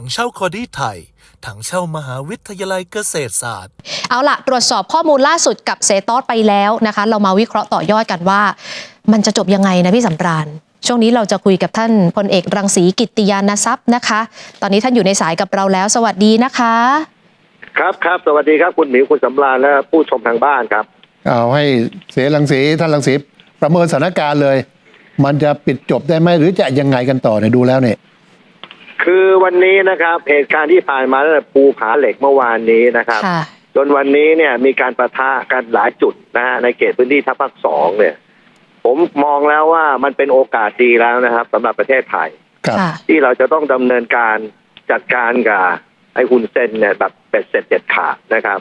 ถังเช่าคอดี้ไทย ถังเช่ามหาวิทยาลัยเกษตรศาสตร์ เอาล่ะตรวจสอบข้อมูลล่าสุดกับเซตอสไปแล้วนะคะ เรามาวิเคราะห์ต่อยอดกันว่า มันจะจบยังไงนะพี่สำราญ ช่วงนี้เราจะคุยกับท่านพลเอกรังสีกิตติยานทรัพย์นะคะ ตอนนี้ท่านอยู่ในสายกับเราแล้ว สวัสดีนะคะ ครับครับสวัสดีครับคุณหมิวคุณสำราญและผู้ชมทางบ้านครับ เอาให้เสรังสีท่านรังสีประเมินสถานการณ์เลย มันจะปิดจบได้ไหมหรือจะยังไงกันต่อเนี่ยดูแล้วเนี่ย คือวันนี้นะครับ เหตุการณ์ที่ผ่านมาตั้งแต่ภูผาเหล็กเมื่อวานนี้นะครับ ค่ะ จนวันนี้เนี่ยมีการประทะกันหลายจุดนะฮะในเขตพื้นที่ทัพภาคสองเนี่ย ผมมองแล้วว่ามันเป็นโอกาสดีแล้วนะครับสำหรับประเทศไทย ครับ ค่ะ ที่เราจะต้องดำเนินการจัดการกับไอ้คุณเซนเนี่ยแบบเป็ดเสร็จเด็ดขาดนะครับ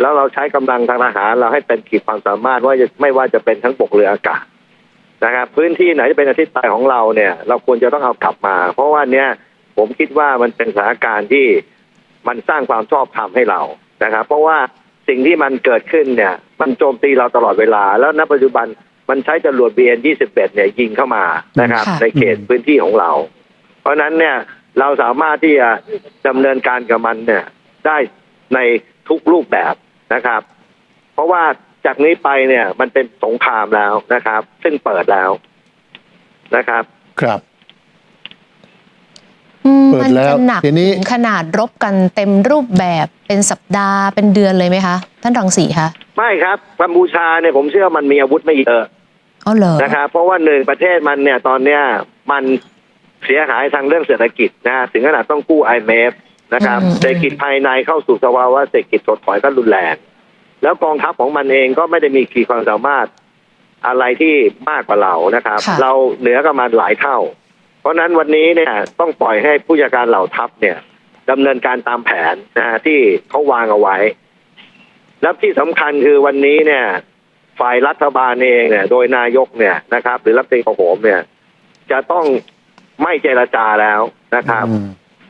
แล้วเราใช้กำลังทางทหารเราให้เป็นขีดความสามารถว่าจะไม่ว่าจะเป็นทั้งบกเรืออากาศนะครับ พื้นที่ไหนที่เป็นอาทิตย์ใต้ของเราเนี่ย เราควรจะต้องเอากลับมา เพราะว่าเนี้ย ผมคิดว่ามันเป็นสถานการณ์ที่มันสร้างความชอบธรรมให้เรานะครับ เพราะว่าสิ่งที่มันเกิดขึ้นเนี่ย มันโจมตีเราตลอดเวลา แล้วณปัจจุบันมันใช้จรวด BN21 เนี่ยยิงเข้ามานะครับค่ะในเขตพื้นที่ของเรา เพราะฉะนั้นเนี่ยเราสามารถที่จะดำเนินการกับมันเนี่ย ได้ในทุกรูปแบบนะครับ เพราะว่าจากนี้ไปเนี่ย มันเป็นสงครามแล้วนะครับ ซึ่งเปิดแล้วนะครับ ครับอื มเปิดมันแล้วจะหนักทีนี้ถึงขนาดรบกันเต็มรูปแบบเป็นสัปดาห์เป็นเดือนเลยไหมคะ ท่านรังสีคะไม่ครับกัมพูชาเนี่ยผมเชื่อมันมีอาวุธไม่เยอะอ๋อเหรอนะครับเพราะว่าหนึ่งประเทศมันเนี่ยตอนเนี้ยมันเสียหายทางเรื่องเศรษฐกิจนะถึงขนาดต้องกู้ IMF นะครับอืมเศรษฐกิจภายในเข้าสู่ภาวะเศรษฐกิจถดถอยก็รุนแรง แล้วกองทัพของมันเองก็ไม่ได้มีขีดความสามารถอะไรที่มากกว่าเรานะครับค่ะเราเหนือกับมันหลายเท่า เพราะฉะนั้นวันนี้เนี่ยต้องปล่อยให้ผู้จัดการเหล่าทัพเนี่ยดำเนินการตามแผนนะฮะที่เขาวางเอาไว้ แล้วที่สำคัญคือวันนี้เนี่ย ฝ่ายรัฐบาลเองเนี่ย โดยนายกเนี่ยนะครับ หรือรัฐมนตรีกระโหมเนี่ย จะต้องไม่เจรจาแล้วนะครับอืม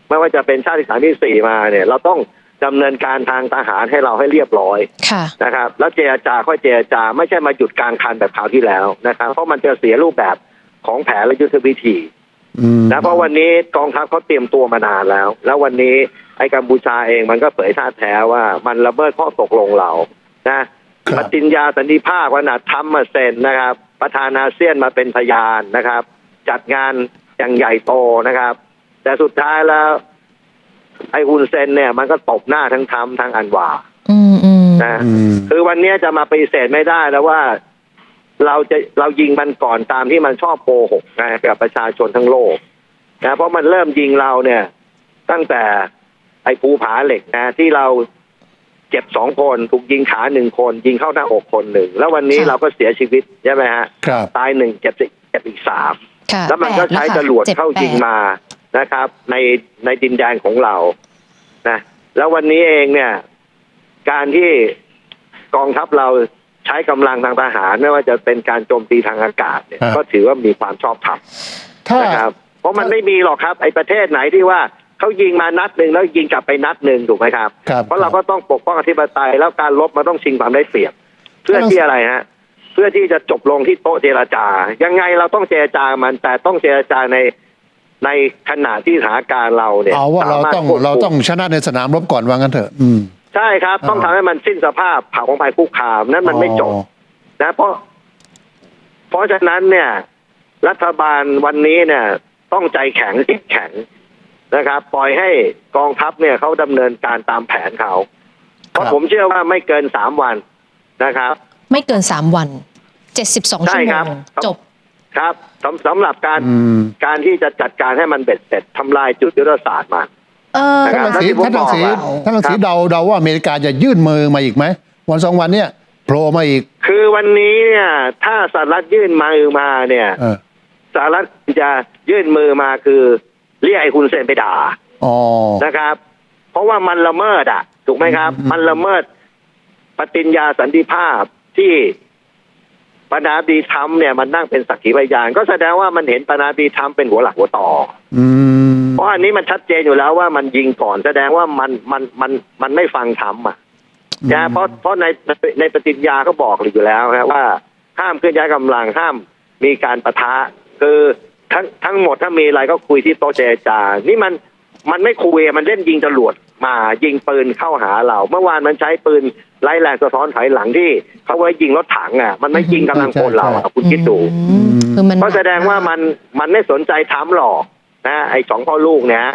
ไม่ว่าจะเป็นชาติที่สามที่สี่มาเนี่ย เราต้องดำเนินการทางทหารให้เราให้เรียบร้อยค่ะนะครับ แล้วเจรจาค่อยเจรจา ไม่ใช่มาหยุดกลางคันแบบคราวที่แล้วนะครับ เพราะมันจะเสียรูปแบบของแผนและยุทธวิธีอืม นะเพราะวันนี้กองทัพเขาเตรียมตัวมานานแล้ว แล้ววันนี้ไอ้กัมพูชาเองมันก็เผยท่าแท้ว่ามันละเมิดข้อตกลงเรานะครับปฏิญญาสันติภาพขนาดทำมาเซ็นนะครับ ประธานอาเซียนมาเป็นพยานนะครับ จัดงานอย่างใหญ่โตนะครับ แต่สุดท้ายแล้ว ไอ้ฮุนเซนเนี่ย มันก็ตบหน้าทั้งทำทั้งอันวาอืมอืมนะอืมคือวันนี้จะมาปฏิเสธไม่ได้แล้วว่า เราจะเรายิงมันก่อนตามที่มันชอบโกหกนะกับประชาชนทั้งโลกนะเพราะมันเริ่มยิงเราเนี่ย ตั้งแต่ไอ้ภูผาเหล็กนะที่เราเจ็บสองคนถูกยิงขาหนึ่งคน ยิงเข้าหน้าอกคนหนึ่ง แล้ววันนี้ค่ะเราก็เสียชีวิตใช่ไหมฮะครับตายหนึ่งเจ็บเจ็บอีกสามค่ะแล้วมันก็ปดใช้ค่ะจรวดจ็เข้ายิงแปดมานะครับ ในในดินแดนของเรานะแล้ววันนี้เองเนี่ย การที่กองทัพเรา ใช้กำลังทางทหารไม่ว่าจะเป็นการโจมตีทางอากาศเนี่ยครับก็ถือว่ามีความชอบธรรมถ้านะครับเพราะมันไม่มีหรอกครับไอ้ประเทศไหนที่ว่าเขายิงมานัดหนึ่งแล้วยิงกลับไปนัดหนึ่งถูกไหมครับครับเพราะเราก็ต้องปกป้องอธิปไตยแล้วการลบมันต้องชิงความได้เปรียบ เพื่อถ้าเราที่อะไรฮะเพื่อที่จะจบลงที่โต๊ะเจรจา ยังไงเราต้องเจรจามันแต่ต้องเจรจาในในขณะที่สถานการณ์เราเนี่ยเอาว่าเราสมถต้องควบคุมเราต้องชนะในสนามรบก่อนว่างั้นเถอะ อืม ใช่ครับ ต้องอ่าทำให้มันสิ้นสภาพเผาของภัยคุกคามนั้นมันไม่จบอ๋อนะเพราะ เพราะฉะนั้นเนี่ย รัฐบาลวันนี้เนี่ย ต้องใจแข็งจิตแข็งนะครับ ปล่อยให้กองทัพเนี่ยเขาดำเนินการตามแผนเขา เพราะครับผมเชื่อว่าไม่เกินสามวันนะครับ ไม่เกินสามวันเจ็ดสิบสองใช่ชั่วโมครับงจบครับสำสำหรับการอืมการที่จะจัดการให้มันเบ็ดเสร็จทำลายจุดยุทธศาสตร์มา เออคท่านบรังสีแล้วที่ผมท่านรังสีบอกอะท่านรังสีครับเดาเดาว่าอเมริกาจะยื่นมือมาอีกไหมวันสองวันเนี่ยโผล่มาอีก คือวันนี้เนี่ย ถ้าสหรัฐยื่นมือมาเนี่ยเออสหรัฐจะยื่นมือมาคือ เรียกไอ้คุณเซนไปด่าอ๋อนะครับ เพราะว่ามันละเมิดอะ ถูกไหมครับอืมมันละเมิดปฏิญญาสันติภาพที่ ปนาบีทรัมป์เนี่ยมันนั่งเป็นสักขีพยาน ก็แสดงว่ามันเห็นปนาบีทรัมป์เป็นหัวหลักหัวต่ออืมเพราะอันนี้มันชัดเจนอยู่แล้วว่ามันยิงก่อนแสดงว่ามันมันมันมันไม่ฟังทำอะนะเพราะเพราะในในปฏิญญาก็บอกอยู่แล้วนะว่า ห้ามเคลื่อนย้ายกำลังห้ามมีการประทะ คือทั้งทั้งหมดถ้ามีอะไรก็คุยที่โต๊ะเจรจา นี่มันมันไม่คุยอะมันเล่นยิงจรวด มายิงปืนเข้าหาเรา เมื่อวานมันใช้ปืนไล่แรงสะท้อนถอยหลังที่เขาไว้ยิงรถถังอะ มันไม่ยิงกำลังพลเราอะคุณคิดดูอืมคือมันก็แสดงว่ามันมันไม่สนใจทำหรอกนะไอ้สองพ่อลูกเนี่ย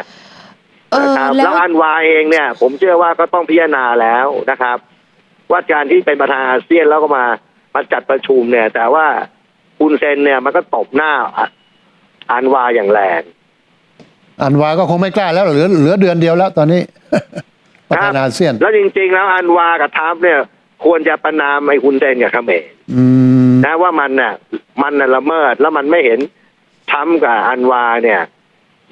เออนะครับแล้แล้ววอันวาเองเนี่ย ผมเชื่อว่าก็ต้องพิจารณาแล้วนะครับ ว่าการที่เป็นประธานอาเซียนแล้วก็มามาจัดประชุมเนี่ย แต่ว่าคุณเซนเนี่ยมันก็ตบหน้าอะอันวาอย่างแรง อันวาก็คงไม่กล้าแล้วเหลือเหลือเดือนเดียวแล้วตอนนี้ประธานาอาเซียน แล้วจริง ๆ แล้วอันวากับทัพเนี่ย ควรจะประนามไอ้คุณเซนกับเขมรอืมนะว่ามันน่ะ มันน่ะละเมิดแล้วมันไม่เห็นทัมกับอันวาเนี่ย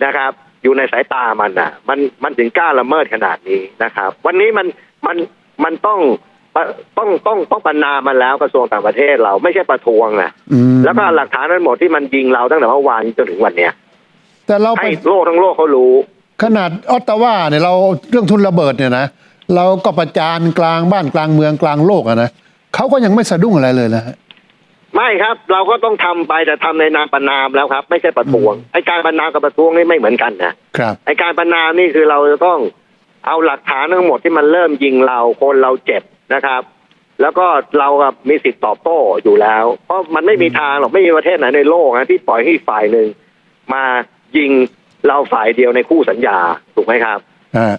นะครับ อยู่ในสายตามันน่ะ มันมันถึงกล้าละเมิดขนาดนี้นะครับ วันนี้มันมันมันต้องต้องต้องต้องประนามมันแล้วกระทรวงต่างประเทศเราไม่ใช่ประท้วงนะอืมแล้วก็หลักฐานทั้งหมดที่มันยิงเราตั้งแต่เมื่อวานจนถึงวันเนี้ย แต่เราไปให้โลกทั้งโลกเขารู้ ขนาดออตตาวาเนี่ยเราเรื่องทุนระเบิดเนี่ยนะเราก็ประจานกลางบ้านกลางเมืองกลางโลกอะนะเขาก็ยังไม่สะดุ้งอะไรเลยนะฮะ ไม่ครับเราก็ต้องทำไปแต่ทำในนามประนามแล้วครับ ไม่ใช่ประท้วงไอการประนามกับประท้วงนี่ไม่เหมือนกันนะครับ ไอการประนามนี่คือเราจะต้องเอาหลักฐานทั้งหมดที่มันเริ่มยิงเราคนเราเจ็บนะครับ แล้วก็เรากับมีสิทธิ์ตอบโต้อยู่แล้ว เพราะมันไม่มีทางหรอกไม่มีประเทศไหนในโลกนะที่ปล่อยให้อีกฝ่ายหนึ่งมา ยิงเราฝ่ายเดียวในคู่สัญญาถูกไหมครับอ่า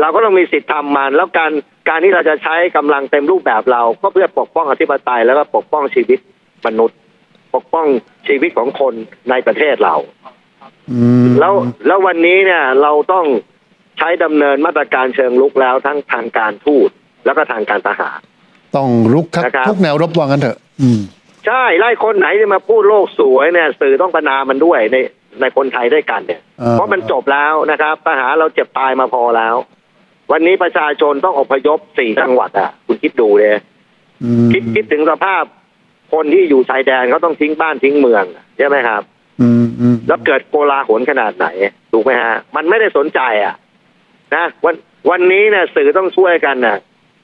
เราก็ต้องมีสิทธิ์ทำมัน แล้วการการที่เราจะใช้กำลังเต็มรูปแบบเราก็เพื่อปกป้องอธิปไตยแล้วก็ปกป้องชีวิตมนุษย์ ปกป้องชีวิตของคนในประเทศเราอืมแล้วแล้ววันนี้เนี่ย เราต้องใช้ดำเนินมาตรการเชิงลุกแล้วทั้งทางการทูตแล้วก็ทางการทหารต้องรุกทักนะครับทุกแนวรบว่างั้นเถอะอืมใช่ไล่คนไหนที่มาพูดโลกสวยเนี่ย สื่อต้องประนามมันด้วยใน ในคนไทยด้วยกันเนี่ยอ่าเพราะมันจบแล้วนะครับทหารเราเจ็บตายมาพอแล้ว วันนี้ประชาชนต้องอพยพสี่จังหวัดอะ คุณคิดดูเลยอืมคิดคิดถึงสภาพ คนที่อยู่ชายแดนเขาต้องทิ้งบ้านทิ้งเมืองใช่ไหมครับอืมอืมแล้วเกิดโกลาหลขนาดไหนถูกไหมฮะ มันไม่ได้สนใจอะ นะวันวันนี้เนี่ยสื่อต้องช่วยกันน่ะ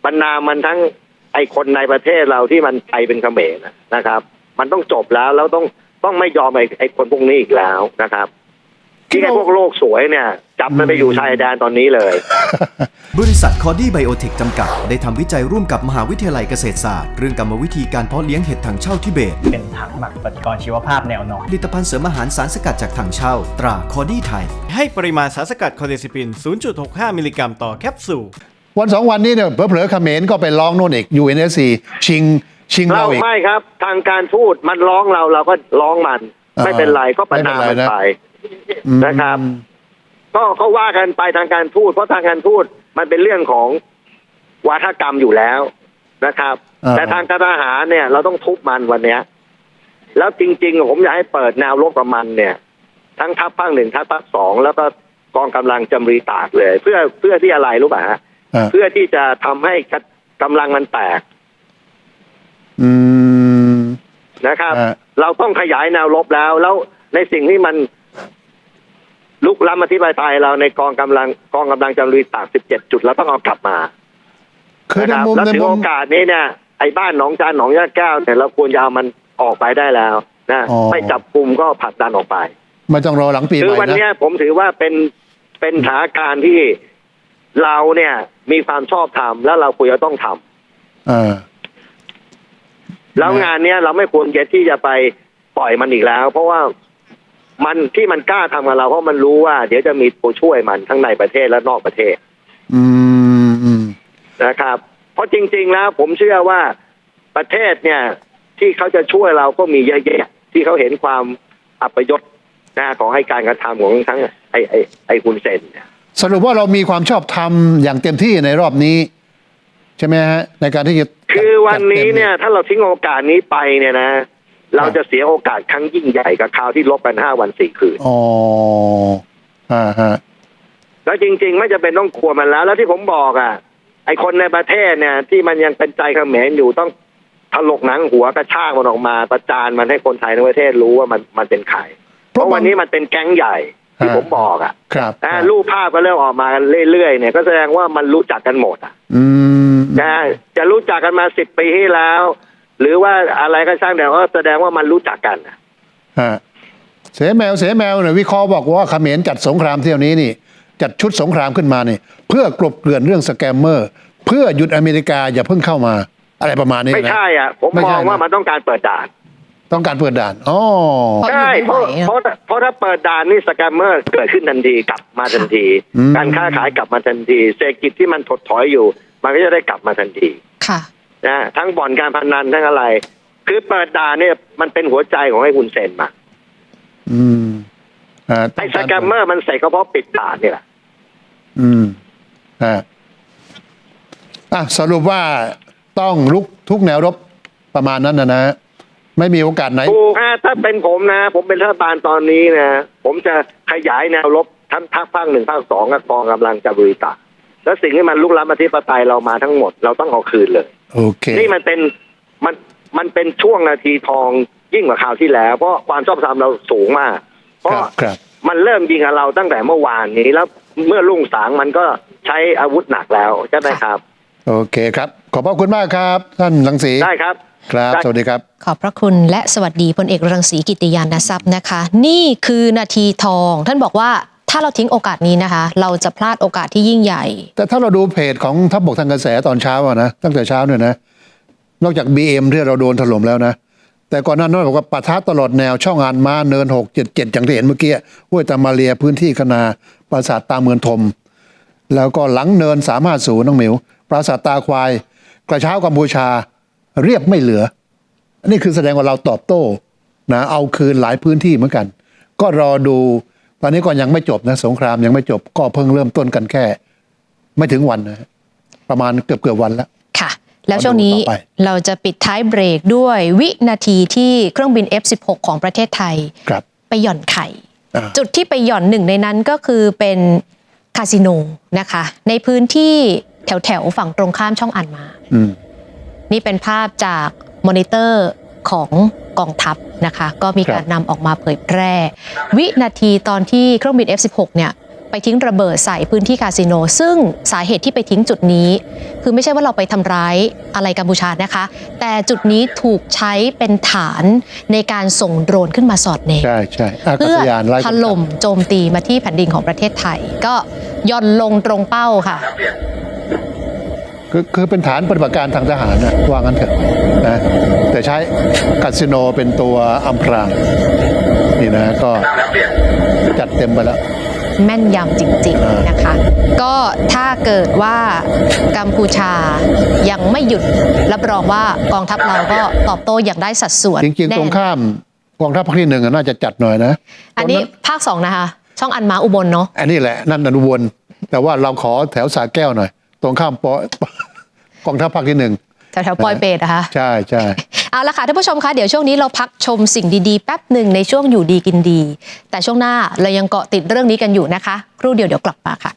บรรณามมันทั้งไอคนในประเทศเราที่มันไทยเป็นเขมรน่ะนะครับ มันต้องจบแล้วแล้วต้อง ต้องไม่ยอมไอไอคนพวกนี้อีกแล้วนะครับ ที่ไอพวกโลกสวยเนี่ย จับมันไปอยู่ชายแดนตอนนี้เลย บริษัทคอดี้ไบโอเทคจำกัด ได้ทำวิจัยร่วมกับมหาวิทยาลัยเกษตรศาสตร์ เรื่องกรรมวิธีการเพาะเลี้ยงเห็ดถังเช่าทิเบต เป็นถังหมักปฏิกรณ์ชีวภาพแนวนอนผลิตภัณฑ์เสริมอาหารสารสกัดจากถังเช่า ตราคอดี้ไทย ให้ปริมาณสารสกัดคอเดซิปิน 0.65 มิลลิกรัมต่อแคปซูลวันสองวันนี้เนี่ยเผลอๆเขมรก็ไปร้องโน่นอีก UNSC ชิง ชิงเราเราอีก ไม่ครับ ทางการทูตมันร้องเราเราก็ร้องมัน อ่าไม่เป็นไรก็ประนามไม่มัเป็นนไรนะ ไปอืมนะครับก็ก็ว่ากันไปทางการทูตเพราะทางการทูตมันเป็นเรื่องของวาทกรรมอยู่แล้วนะครับ อ่า แต่ทางการทหารเนี่ย เราต้องทุบมันวันเนี้ย แล้วจริงๆ ผมอยากให้เปิดแนวรบกับมันเนี่ย ทั้งทัพภาคหนึ่งทัพภาคสองแล้วก็กองกำลังจำรีตากเลย เพื่อเพื่อที่อะไรรู้ป่ะฮะ อ่า เพื่อที่จะทำให้กำลังมันแตก อืมนะครับอ่าเราต้องขยายแนวรบแล้ว แล้วในสิ่งที่มันลุกล้ำอธิปไตยเราในกองกำลังกองกำลังจำรีตาก 17 จุดเราต้องเอากลับมาคือในนะรับมุมแล้วในถึงมุโอม กาสนี้เนี่ยไอ้บ้านหนองจานหนองยาแก้วเนี่ยเราควรจะเอามันออกไปได้แล้วนะอ๋อ ไม่จับกลุ่มก็ผลักดันออกไป ไม่ต้องรอหลังปีใหคือม่วันนะเนี้ยผมถือว่าเป็นเป็นสถานการณ์ที่เราเนี่ยมีความชอบธรรมแล้วเราควรจะต้องทำอ่า แล้วนะงานเนี้ยเราไม่ควรจะที่จะไปปล่อยมันอีกแล้ว เพราะว่ามันที่มันกล้าทำกับเราเพราะมันรู้ว่า เดี๋ยวจะมีตัวช่วยมันทั้งในประเทศและนอกประเทศ อืมอืมนะครับ เพราะจริง ๆ แล้ว ผมเชื่อว่าประเทศเนี่ย ที่เขาจะช่วยเราก็มีเยอะแยะที่เขาเห็นความอัปยศนะของให้การกระทำของทั้งไอ้ไอ้ไอ้คุณเซนเนี่ยสรุปว่าเรามีความชอบธรรมอย่างเต็มที่ในรอบนี้ ใช่ไหมฮะในการที่จะคือวันนี้จัดต็มเนี่ย ถ้าเราทิ้งโอกาสนี้ไปเนี่ยนะ เราจะเสียโอกาสครั้งยิ่งใหญ่กับคราวที่ลบกันห้าวันสี่คืนอ๋ออ่าฮะแล้วจริง ๆ ไม่จะเป็นต้องกลัวมันแล้ว แล้วที่ผมบอกอะ ไอคนในประเทศเนี่ย ที่มันยังเป็นใจเขมรอยู่ต้องถลกหนังหัวกระชากมันออกมาประจานมันให้คนไทยในประเทศรู้ว่ามันมันเป็นใครเพราะวันนี้มันเป็นแก๊งใหญ่ ที่ผมบอกอะครับนะรูปภาพก็เริ่มออกมากันเรื่อยๆเนี่ยก็แสดงว่ามันรู้จักกันหมดอะอืมนะจะรู้จักกันมาสิบปีที่แล้ว หรือว่าอะไรก็ช่างแต่ว่าแสดงว่ามันรู้จักกันอะฮะเสแมวเสแมวเนี่ยวิเคราะห์บอกว่าเขมรจัดสงครามเที่ยวนี้นี่ จัดชุดสงครามขึ้นมานี่ เพื่อกลบเกลื่อนเรื่องสแกมเมอร์ เพื่อหยุดอเมริกาอย่าเพิ่งเข้ามา อะไรประมาณนี้ไม่นะใช่อะผมไม่มใช่องนะว่ามันต้องการเปิดด่าน ต้องการเปิดด่านอ๋อเพราะใช่อยู่เพไม่ไหวราะอะเพราะถ้าเพราะถ้าเปิดด่านนี่สแกมเมอร์เกิดขึ้นทันทีกลับมาทันทีอืมการค้าขายกลับมาทันที เศรษฐกิจที่มันถดถอยอยู่ มันก็จะได้กลับมาทันทีค่ะนะทั้งบ่อนการพนันทั้งอะไร คือเปิดด่านเนี่ยมันเป็นหัวใจของไอ้คุณเซนมาอืมอ่าต้ไอ้งสการแกมเมอร์มันใส่ก็เพราะปิดด่านนี่แหละอืมอ่าอะสรุปว่าต้องลุกทุกแนวรบประมาณนั้นนะนะ ไม่มีโอกาสไหนถูกฮะถ้าเป็นผมนะ ผมเป็นรัฐบาลตอนนี้นะ ผมจะขยายแนวรบทั้งภาคภาคหนึ่งภาคสองกับกองกำลังจะบริตาแล้วสิ่งที่มันลุกล้ำอธิปไตยเรามาทั้งหมดเราต้องเอาคืนเลยโอเคนี่มันเป็นมันมันเป็นช่วงนาทีทองยิ่งกว่าคราวที่แล้ว เพราะความชอบธรรมเราสูงมาก เพคราะรับครับมันเริ่มยิงกับเราตั้งแต่เมื่อวานนี้แล้วเมื่อรุ่งสางมันก็ใช้อาวุธหนักแล้วใช่ไหมครับ โอเคครับ ขอบพระคุณมากครับ ท่านลังสีได้ครับ ครับได้สวัสดีครับ ขอบพระคุณและสวัสดีพลเอกรังสีกิติยานทรัพย์นะคะ นี่คือนาทีทอง ท่านบอกว่าถ้าเราทิ้งโอกาสนี้นะคะ เราจะพลาดโอกาสที่ยิ่งใหญ่ แต่ถ้าเราดูเพจของทัพบกทางกระแสตอนเช้าอะนะตั้งแต่เช้าเนี่ยนะ นอกจาก BM ที่เราโดนถล่มแล้วนะ แต่ก่อนหนั้นนบอกว่าปะทะตลอดแนวช่องอานมาเนิน6 7 7อย่างที่เห็นเมื่อกี้ห้วยตามาเรียพื้นที่คณาปราสาทตาเมืองทม แล้วก็หลังเนิน350น้องหมิวปราสาทตาควาย กระเช้ากัมพูชา เรียบไม่เหลือ อันนี้คือแสดงว่าเราตอบโต้นะเอาคืนหลายพื้นที่เหมือนกัน ก็รอดูตอนนี้ก็ยังไม่จบนะสงครามยังไม่จบก็เพิ่งเริ่มต้นกันแค่ ไม่ถึงวันนะฮะประมาณเกือบเกือบๆวันแล้วค่ะ แล้วช่วงนี้ต่อไปเราจะปิดท้ายเบรกด้วยวินาทีที่เครื่องบิน F16 ของประเทศไทยครับไปหย่อนไข่อ่าจุดที่ไปหย่อนหนึ่งในนั้นก็คือเป็นคาสิโนนะคะ ในพื้นที่แถวแถวๆฝั่งตรงข้ามช่องอันมาอืม นี่เป็นภาพจากมอนิเตอร์ของกองทัพนะคะก็มีการนำออกมาเผยแพร่ วินาทีตอนที่เครื่องบิน F16 เนี่ยไปทิ้งระเบิดใส่พื้นที่คาสิโน ซึ่งสาเหตุที่ไปทิ้งจุดนี้ คือไม่ใช่ว่าเราไปทำร้ายอะไรกัมพูชานะคะ แต่จุดนี้ถูกใช้เป็นฐานในการส่งโดรนขึ้นมาสอดแนมใช่ใช่อากาเพื่อศยานไล่ถล่มโจมตีมาที่แผ่นดินของประเทศไทย ก็ย่อนลงตรงเป้าค่ะ คือคือเป็นฐานปฏิบัติการทางทหารนะว่างั้นเถอะนะแต่ใช้คาสิโนเป็นตัวอำพรางนี่นะก็จัดเต็มไปแล้วแม่นยำจริงอ่าๆนะคะ ก็ถ้าเกิดว่ากัมพูชายังไม่หยุดรับรองว่ากองทัพเราก็ตอบโต้อย่างได้สัดส่วนจริงๆแน่ตรงข้ามกองทัพภาคที่หนึ่งอะน่าจะจัดหน่อยนะ อันนี้ตรงภาคสองนะคะ ช่องอันมาอุบลเนาะอันนี้แหละนั่นอนุวนแต่ว่าเราขอแถวสาแก้วหน่อย ตรงข้ามปอกองทัพภาคที่หนึ่งแถวๆปอยเปตนะคะใช่ใช่เอาละค่ะท่านผู้ชมคะเดี๋ยวช่วงนี้เราพักชมสิ่งดีๆ แป๊บหนึ่งในช่วงอยู่ดีกินดี แต่ช่วงหน้าเรายังเกาะติดเรื่องนี้กันอยู่นะคะ ครู่เดียวเดี๋ยวกลับมาค่ะ